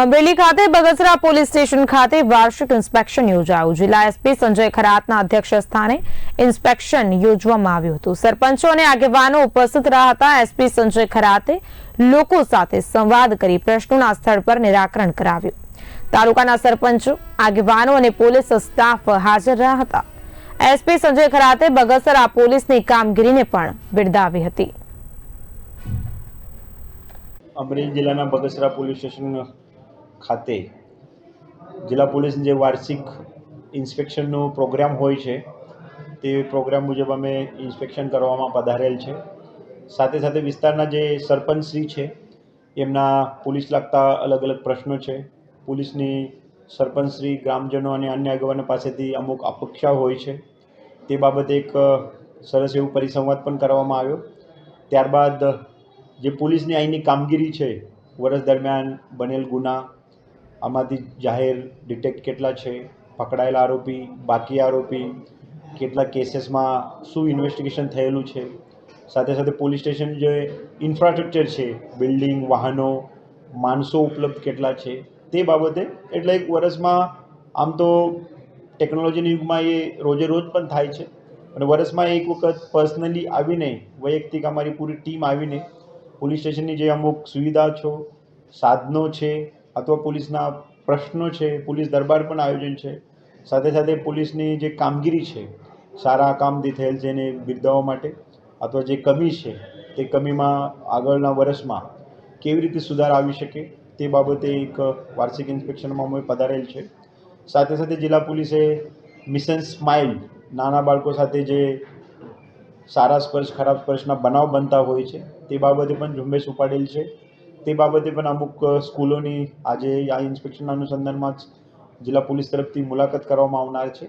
અમરેલી ખાતે Bagasara police station ખાતે વાર્ષિક ઇન્સ્પેક્શન યોજાયું. જિલ્લા એસપી સંજય ખરાતના અધ્યક્ષ સ્થાને ઇન્સ્પેક્શન યોજવામાં આવ્યું હતું. સરપંચો અને આગેવાનો ઉપસ્થિત રહ્યા હતા. એસપી સંજય ખરાતે લોકો સાથે સંવાદ કરી પ્રશ્નોના સ્થળ પર નિરાકરણ કરાવ્યું. તાલુકાના સરપંચો, આગેવાનો અને પોલીસ સ્ટાફ હાજર રહ્યા હતા. એસપી સંજય ખરાતે બગસરા પોલીસની કામગીરીને પણ બિરદાવી હતી. અમરેલી જિલ્લાના બગસરા પોલીસ સ્ટેશન ખાતે જિલ્લા પોલીસની જે વાર્ષિક ઇન્સ્પેક્શનનો પ્રોગ્રામ હોય છે, તે પ્રોગ્રામ મુજબ અમે ઇન્સ્પેક્શન કરવામાં પધારેલ છે. સાથે સાથે વિસ્તારના જે સરપંચશ્રી છે, એમના પોલીસ લાગતા અલગ અલગ પ્રશ્નો છે. પોલીસની સરપંચશ્રી, ગ્રામજનો અને અન્ય આગેવાનો પાસેથી અમુક અપેક્ષા હોય છે. તે બાબતે એક સરસ એવું પરિસંવાદ પણ કરવામાં આવ્યો. ત્યારબાદ જે પોલીસની અહીંની કામગીરી છે, વર્ષ દરમિયાન બનેલ ગુના આમાંથી જાહેર ડિટેક્ટ કેટલા છે, પકડાયેલા આરોપી, બાકી આરોપી, કેટલા કેસીસમાં શું ઇન્વેસ્ટિગેશન થયેલું છે. સાથે સાથે પોલીસ સ્ટેશન જે ઇન્ફ્રાસ્ટ્રક્ચર છે બિલ્ડિંગ વાહનો, માણસો ઉપલબ્ધ કેટલા છે, તે બાબતે એટલે એક વર્ષમાં આમ તો ટેકનોલોજીના યુગમાં એ રોજે રોજ પણ થાય છે. અને વર્ષમાં એક વખત પર્સનલી આવીને, વૈયક્તિક અમારી પૂરી ટીમ આવીને, પોલીસ સ્ટેશનની જે અમુક સુવિધા છો, સાધનો છે અથવા પોલીસના પ્રશ્નો છે, પોલીસ દરબાર પણ આયોજન છે. સાથે સાથે પોલીસની જે કામગીરી છે, સારા કામથી થયેલ છે એને બિરદાવવા માટે, અથવા જે કમી છે, તે કમીમાં આગળના વર્ષમાં કેવી રીતે સુધાર આવી શકે તે બાબતે એક વાર્ષિક ઇન્સ્પેક્શનમાં અમે પધારેલ છે. સાથે સાથે જિલ્લા પોલીસે મિશન સ્માઇલ નાના બાળકો સાથે જે સારા સ્પર્શ, ખરાબ સ્પર્શના બનાવ બનતા હોય છે, તે બાબતે પણ ઝુંબેશ ઉપાડેલ છે. તે બાબતે પણ અમુક સ્કૂલોની આજે આ ઇન્સ્પેક્શનના અનુસંધાનમાં જ જિલ્લા પોલીસ તરફથી મુલાકાત કરવામાં આવનાર છે.